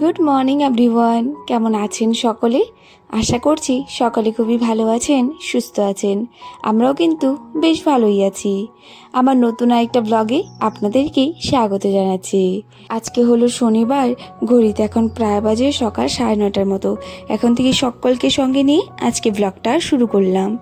Good morning everyone কেমন আছেন সকলে? আশা করছি সকলে খুবই ভালো আছেন, সুস্থ আছেন। আমরাও কিন্তু বেশ ভালোই আছি। আমার নতুন আরেকটা ব্লগে আপনাদেরকে স্বাগত জানাচ্ছি। আজকে হলো শনিবার, ঘড়িতে এখন প্রায় বাজে সকাল সাড়ে নটার মতো। এখন থেকে সকলকে সঙ্গে নিয়ে আজকে ব্লগটা শুরু করলাম।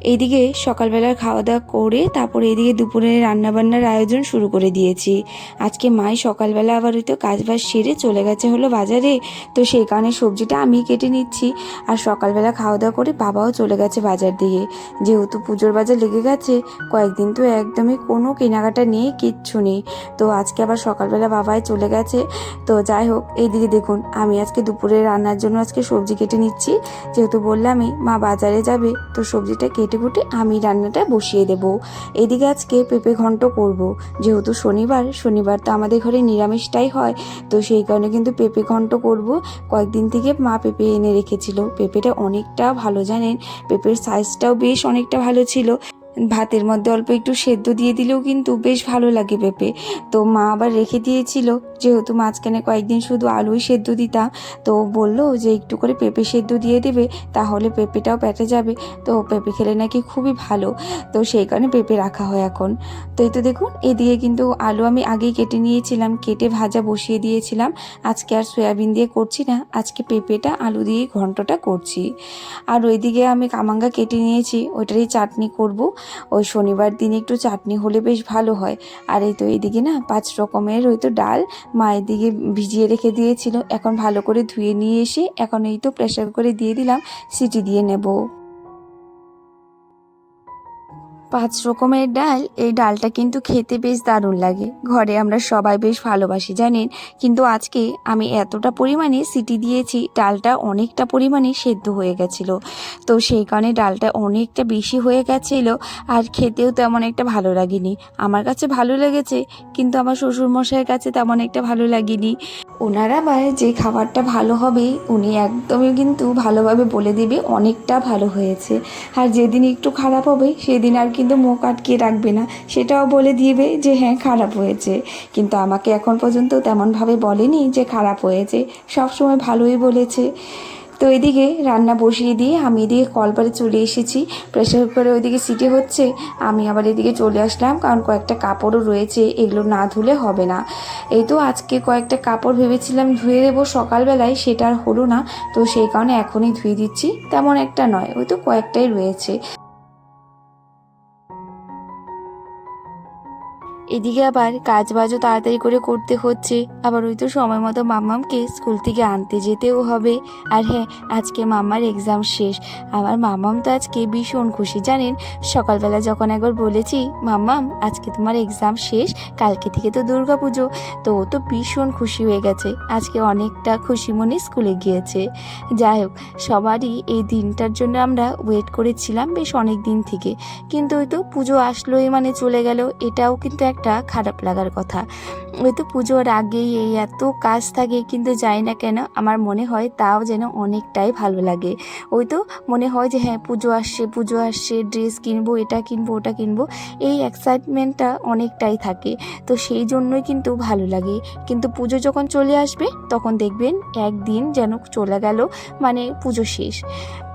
এইদিকে সকালবেলার খাওয়া দাওয়া করে তারপরে এদিকে দুপুরের রান্নাবান্নার আয়োজন শুরু করে দিয়েছি। আজকে মাই সকালবেলা আবার হয়তো কাজবাজ সেরে চলে গেছে হলো বাজারে। তো সেই কারণে সবজিটা আমি কেটে নিচ্ছি। আর সকালবেলা খাওয়া দাওয়া করে বাবাও চলে গেছে বাজার দিকে যেহেতু পুজোর বাজার লেগে গেছে, কয়েকদিন তো একদমই কোনো কেনাকাটা নেই, কিচ্ছু নেই। তো আজকে আবার সকালবেলা বাবাই চলে গেছে। তো যাই হোক, এইদিকে দেখুন, আমি আজকে দুপুরে রান্নার জন্য আজকে সবজি কেটে নিচ্ছি। যেহেতু বললামই, মা বাজারে যাবে, তো সবজিটা কেটে কুটে আমি রান্নাটা বসিয়ে দেবো। এদিকে আজকে পেঁপে ঘন্ট করব। যেহেতু শনিবার শনিবার তো আমাদের ঘরে নিরামিষটাই হয়। তো সেই কারণে কিন্তু পেঁপে ঘন্ট করব। কয়েকদিন থেকে মা পেঁপে এনে রেখেছিল পেঁপেটা অনেকটা ভালো জানেন? পেঁপের সাইজটাও বেশ অনেকটা ভালো ছিল। ভাতের মধ্যে অল্প একটু সেদ্ধ দিয়ে দিলেও কিন্তু বেশ ভালো লাগে পেঁপে। তো মা আবার রেখে দিয়েছিল, যেহেতু মাঝখানে কয়েকদিন শুধু আলুই সেদ্ধ দিতাম, তো বলল যে একটু করে পেঁপে সেদ্ধ দিয়ে দেবে, তাহলে পেঁপেটাও পেটে যাবে। তো পেঁপে খেলে নাকি খুবই ভালো। তো সেই কারণে পেঁপে রাখা হয় এখন। তো এই তো দেখুন এদিকে কিন্তু আলু আমি আগেই কেটে নিয়েছিলাম, কেটে ভাজা বসিয়ে দিয়েছিলাম। আজকে আর সয়াবিন দিয়ে করছি না, আজকে পেঁপেটা আলু দিয়ে ঘন্টটা করছি। আর ওইদিকে আমি কামাঙ্গা কেটে নিয়েছি, ওইটারই চাটনি করব। ওই শনিবার দিন একটু চাটনি হলে বেশ ভালো হয়। আর এই তো এইদিকে না পাঁচ রকমের ওই তো ডাল মায়ের দিকে ভিজিয়ে রেখে দিয়েছিল। এখন ভালো করে ধুয়ে নিয়ে এসে এখন এই তো প্রেশার করে দিয়ে দিলাম, সিটি দিয়ে নেব। পাঁচ রকমের ডাল, এই ডালটা কিন্তু খেতে বেশ দারুণ লাগে। ঘরে আমরা সবাই বেশ ভালোবাসি, জানেন? কিন্তু আজকে আমি এতটা পরিমাণে সিটি দিয়েছি, ডালটা অনেকটা পরিমাণে সেদ্ধ হয়ে গেছিল। তো সেই কারণে ডালটা অনেকটা বেশি হয়ে গেছিল আর খেতেও তেমন একটা ভালো লাগেনি। আমার কাছে ভালো লেগেছে, কিন্তু আমার শ্বশুরমশাইয়ের কাছে তেমন একটা ভালো লাগেনি। ওনার আবার যে খাবারটা ভালো হবে, উনি একদমই কিন্তু ভালোভাবে বলে দিবে, অনেকটা ভালো হয়েছে। আর যেদিন একটু খারাপ হবে, সেদিন আর কিন্তু মুখ আটকিয়ে রাখবে না। সেটাও বলে দিবে যে হ্যাঁ খারাপ হয়েছে। কিন্তু আমাকে এখন পর্যন্ত তেমনভাবে বলেনি যে, খারাপ হয়েছে। সবসময় ভালোই বলেছে। তো এদিকে রান্না বসিয়ে দিয়ে আমি এদিকে কলপারে চলে এসেছি। প্রেশার কুকারে ওইদিকে সিটি হচ্ছে। আমি আবার এদিকে চলে আসলাম কারণ কয়েকটা কাপড়ও রয়েছে, এগুলো না ধুলে হবে না। এই তো আজকে কয়েকটা কাপড় ভেবেছিলাম ধুয়ে দেবো সকালবেলায়, সেটা আর হলো না। তো সেই কারণে এখনই ধুয়ে দিচ্ছি, তেমন একটা নয়। ওই তো কয়েকটাই রয়েছে। এদিকে আবার কাজ বাজও তাড়াতাড়ি করে করতে হচ্ছে। আবার ওই তো সময় মতো মাম্মামকে স্কুল থেকে আনতে যেতেও হবে। আর হ্যাঁ আজকে মাম্মার এক্সাম শেষ। আমার মাম্মাম তো আজকে ভীষণ খুশি, জানেন? সকালবেলা যখন একবার বলেছি মাম্মাম আজকে তোমার এক্সাম শেষ, কালকে থেকে তো দুর্গা পুজো তো ও তো ভীষণ খুশি হয়ে গেছে। আজকে অনেকটা খুশি মনে স্কুলে গিয়েছে। যাই হোক, সবারই এই দিনটার জন্য আমরা ওয়েট করেছিলাম বেশ অনেক দিন থেকে। কিন্তু ওই তো পুজো আসলোই মানে চলে গেল। এটাও কিন্তু একটা খারাপ লাগার কথা। ওই তো পুজোর আগেই এই এত কাজ থাকে কিন্তু যাই না কেন আমার মনে হয় তাও যেন অনেকটাই ভালো লাগে। ওই তো মনে হয় যে হ্যাঁ পুজো আসছে পুজো আসছে, ড্রেস কিনবো, এটা কিনবো, ওটা কিনবো, এই এক্সাইটমেন্টটা অনেকটাই থাকে। তো সেই জন্যই কিন্তু ভালো লাগে। কিন্তু পুজো যখন চলে আসবে, তখন দেখবেন একদিন যেন চলে গেল মানে পুজো শেষ।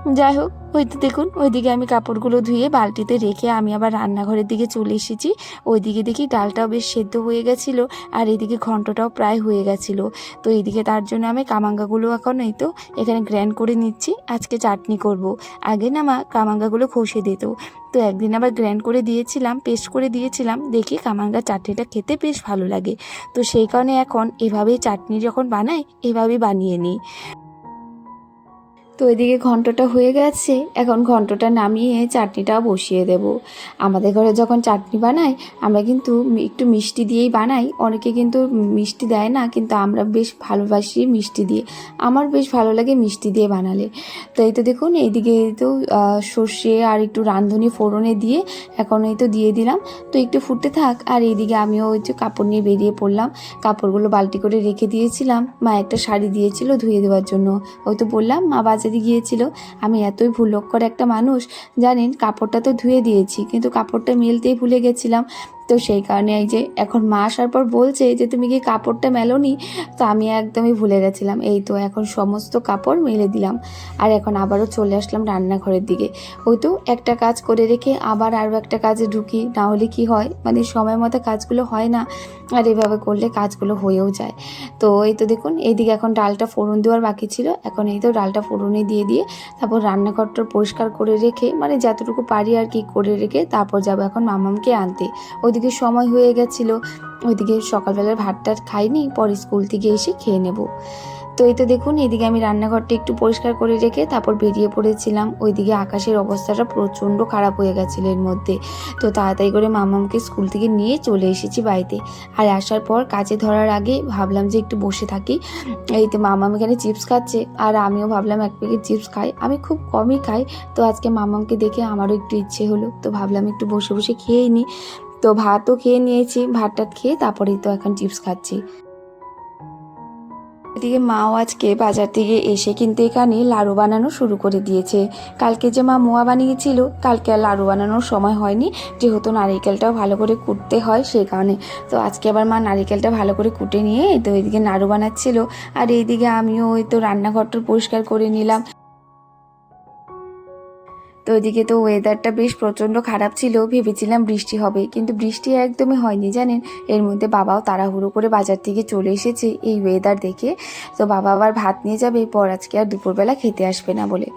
যাই হোক, ওই তো দেখুন, ওইদিকে আমি কাপড়গুলো ধুয়ে বালতিতে রেখে আমি আবার রান্নাঘরের দিকে চলে এসেছি। ওইদিকে দেখি ডালটাও বেশ সেদ্ধ হয়ে গেছিল আর এদিকে ঘন্টটাও প্রায় হয়ে গেছিল। তো এইদিকে তার জন্য আমি কামাঙ্গাগুলো এখন এই তো এখানে গ্র্যান্ড করে নিচ্ছি, আজকে চাটনি করব। আগে না মা কামাঙ্গাগুলো খসে দিত। তো একদিন আবার গ্র্যান্ড করে দিয়েছিলাম, পেস্ট করে দিয়েছিলাম, দেখি কামাঙ্গা চাটনিটা খেতে বেশ ভালো লাগে। তো সেই কারণে এখন এভাবেই চাটনি যখন বানাই, এভাবেই বানিয়ে নিই। তো এদিকে ঘন্টটা হয়ে গেছে। এখন ঘন্টটা নামিয়ে চাটনিটাও বসিয়ে দেব। আমাদের ঘরে যখন চাটনি বানাই, আমরা কিন্তু একটু মিষ্টি দিয়েই বানাই। অনেকে কিন্তু মিষ্টি দেয় না, কিন্তু আমরা বেশ ভালোবাসি মিষ্টি দিয়ে। আমার বেশ ভালো লাগে মিষ্টি দিয়ে বানালে। তো এই তো দেখুন, এইদিকে তো সর্ষে আর একটু রাঁধুনি ফোড়নে দিয়ে এখন এই তো দিয়ে দিলাম। তো একটু ফুটতে থাক, আর এইদিকে আমিও ওই যে কাপড় নিয়ে বেরিয়ে পড়লাম। কাপড়গুলো বালতি করে রেখে দিয়েছিলাম। মা একটা শাড়ি দিয়েছিল ধুয়ে দেওয়ার জন্য। ওই তো বললাম, মা বাজারে গিয়েছিল। আমি এতই ভুলক্ষর একটা মানুষ, জানেন, কাপড়টা তো ধুয়ে দিয়েছি, কিন্তু কাপড়টা মেলতেই ভুলে গেছিলাম। তো সেই কারণে এই যে এখন মা আসার পর বলছে যে, তুমি কি কাপড়টা মেলোনি? তো আমি একদমই ভুলে গেছিলাম। এই তো এখন সমস্ত কাপড় মেলে দিলাম। আর এখন আবারও চলে আসলাম রান্নাঘরের দিকে। ওই তো একটা কাজ করে রেখে আবার আরও একটা কাজে ঢুকি, না হলে কি হয়? মানে সময় মতো কাজগুলো হয় না। আর এভাবে করলে কাজগুলো হয়েও যায়। তো এই তো দেখুন, এইদিকে এখন ডালটা ফোড়ন দেওয়ার বাকি ছিল। এখন এই তো ডালটা ফোড়নে দিয়ে দিয়ে তারপর রান্নাঘরটা পরিষ্কার করে রেখে মানে যতটুকু পারি আর কি করে রেখে তারপর যাব এখন মামামকে আনতে। ওইদিকে সময় হয়ে গেছিল। ওইদিকে সকালবেলার ভাতটা খাইনি, পরে স্কুল থেকে এসে খেয়ে নেব। তো এই তো দেখুন, এদিকে আমি রান্নাঘরটা একটু পরিষ্কার করে রেখে তারপর বেরিয়ে পড়েছিলাম। ওইদিকে আকাশের অবস্থাটা প্রচণ্ড খারাপ হয়ে গেছিল এর মধ্যে। তো তাড়াতাড়ি করে মামামকে স্কুল থেকে নিয়ে চলে এসেছি বাড়িতে। আর আসার পর কাজে ধরার আগে ভাবলাম যে একটু বসে থাকি। এই তো মামাম এখানে চিপস খাচ্ছে, আর আমিও ভাবলাম এক প্যাকেট চিপস খাই। আমি খুব কমই খাই, তো আজকে মামামকে দেখে আমারও একটু ইচ্ছে হলো। তো ভাবলাম একটু বসে বসে খেয়েই নিই তো ভাতও খেয়ে নিয়েছি ভাত টাত খেয়ে তারপরেই তো এখন চিপস খাচ্ছি। এদিকে মাও আজকে বাজার থেকে এসে কিন্তু এখানে লাড়ু বানানো শুরু করে দিয়েছে। কালকে যে মা মোয়া বানিয়েছিল, কালকে আর লাড়ু বানানোর সময় হয়নি। যেহেতু নারিকেলটাও ভালো করে কুটতে হয় সেই কারণে। তো আজকে আবার মা নারিকেলটা ভালো করে কুটে নিয়ে, তো এদিকে নাড়ু বানাচ্ছিল। আর এইদিকে আমিও ওই তো রান্নাঘরটা পরিষ্কার করে নিলাম। তো ওইদিকে তো ওয়েদারটা বেশ প্রচণ্ড খারাপ ছিল, ভেবেছিলাম বৃষ্টি হবে, কিন্তু বৃষ্টি একদমই হয়নি, জানেন? এর মধ্যে বাবাও তাড়াহুড়ো করে বাজার থেকে চলে এসেছে এই ওয়েদার দেখে। তো বাবা আবার ভাত নিয়ে যাবে, পর আজকে আর দুপুরবেলা খেতে আসবে না বলে।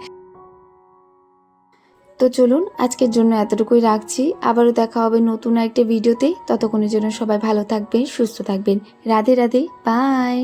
তো চলুন, আজকের জন্য এতটুকুই রাখছি। আবারও দেখা হবে নতুন একটা ভিডিওতে ততক্ষণের জন্য সবাই ভালো থাকবেন, সুস্থ থাকবেন। রাধে রাধে বাই